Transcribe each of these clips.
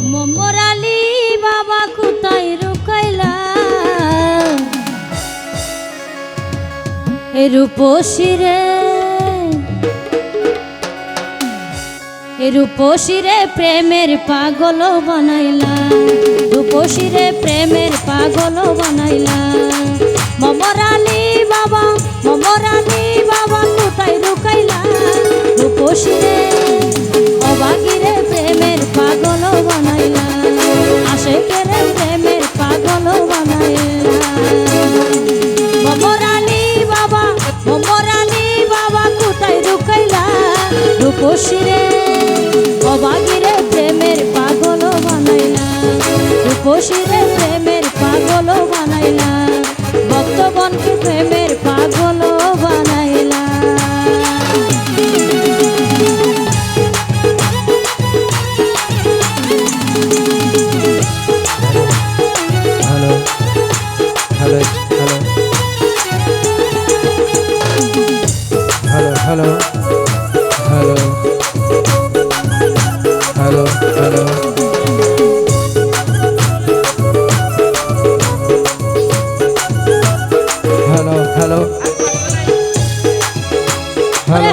মোমরালি বাবা কোথায় রুকাইলা? রূপসী রে রূপসী রে প্রেমের পাগল বানাইলা। রূপসী রে প্রেমের পাগল বানাইলা। মমরালি বাবা মমরালি বাবা কোথায় রুকাইলা? রূপসী রে, অবাগি রে। মরানি বাবা কোথায় ঢুকাইলা বানাইলা। রূপসী প্রেমের পাগল বানাইলা। ভক্তগণকে প্রেমের পাগল বানাই hello hello hello hello hello hello hello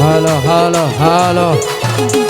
hello hello hello Hatiya হালি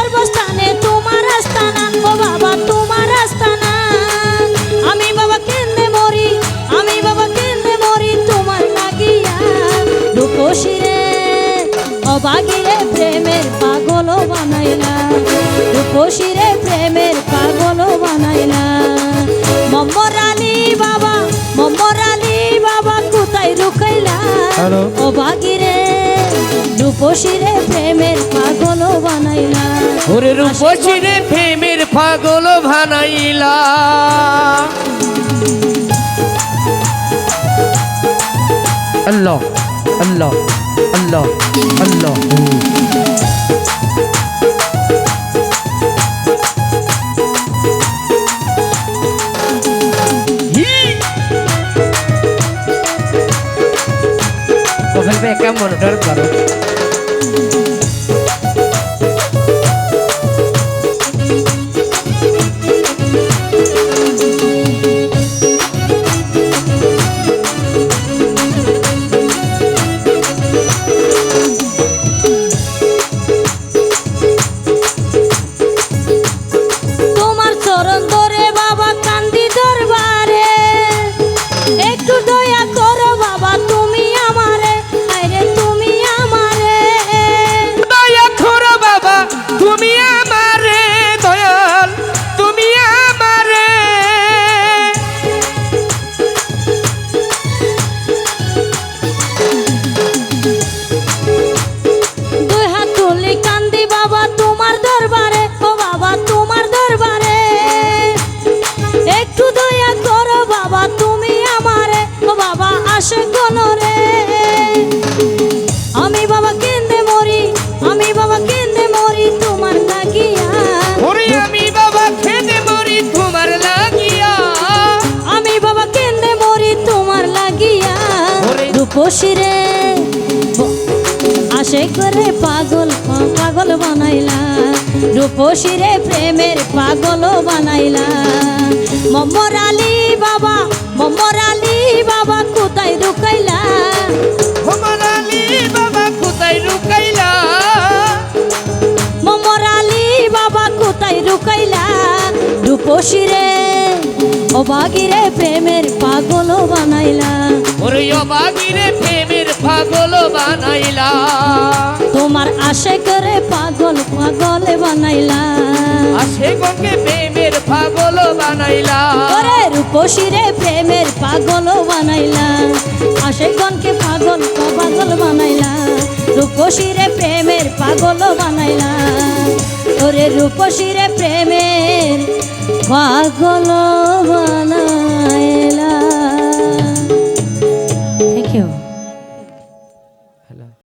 অবাগিরে প্রেমের পাগল বানাইলা রূপসীরে প্রেমের পাগল বানাইলা। মম্মরালি বাবা মম্মরালি বাবা কোথায় রুকাইলা? অবাগিরে রূপসীরে প্রেমের পাগল বানাইলা। ওরে রূপসী রে প্রেমের পাগল ভানাইলা আল্লাহ। Allah, Allah, Allah. Kau sampai kamu nonton baru. 사랑도 রূপসীরে আশে করে পাগল পাগল বানাইলা। রূপসীরে প্রেমের পাগল বানাইলা। মম্মর আলী বাবা মম্মর আলী বাবা কোথায় রুকাইলা আমার আলী বাবা কোথায় লুকাইলা মম্মর আলী বাবা কোথায় রুকাইলা রূপসীরে অবাগিরে প্রেমের পাগল বানাইলা। ওরে অবাগিরে প্রেমের পাগল বানাইলা। তোমার আশে করে পাগল পাগল বানাইলা। আসে গঙ্গে প্রেমের পাগল বানাইলা। ওরে রূপসীরে প্রেমের পাগল বানাইলা। আশে গনকে পাগল পাগল বানাইলা। রূপসীরে প্রেমের পাগল বানাইলা। ওরে রূপসীরে প্রেমের পাগল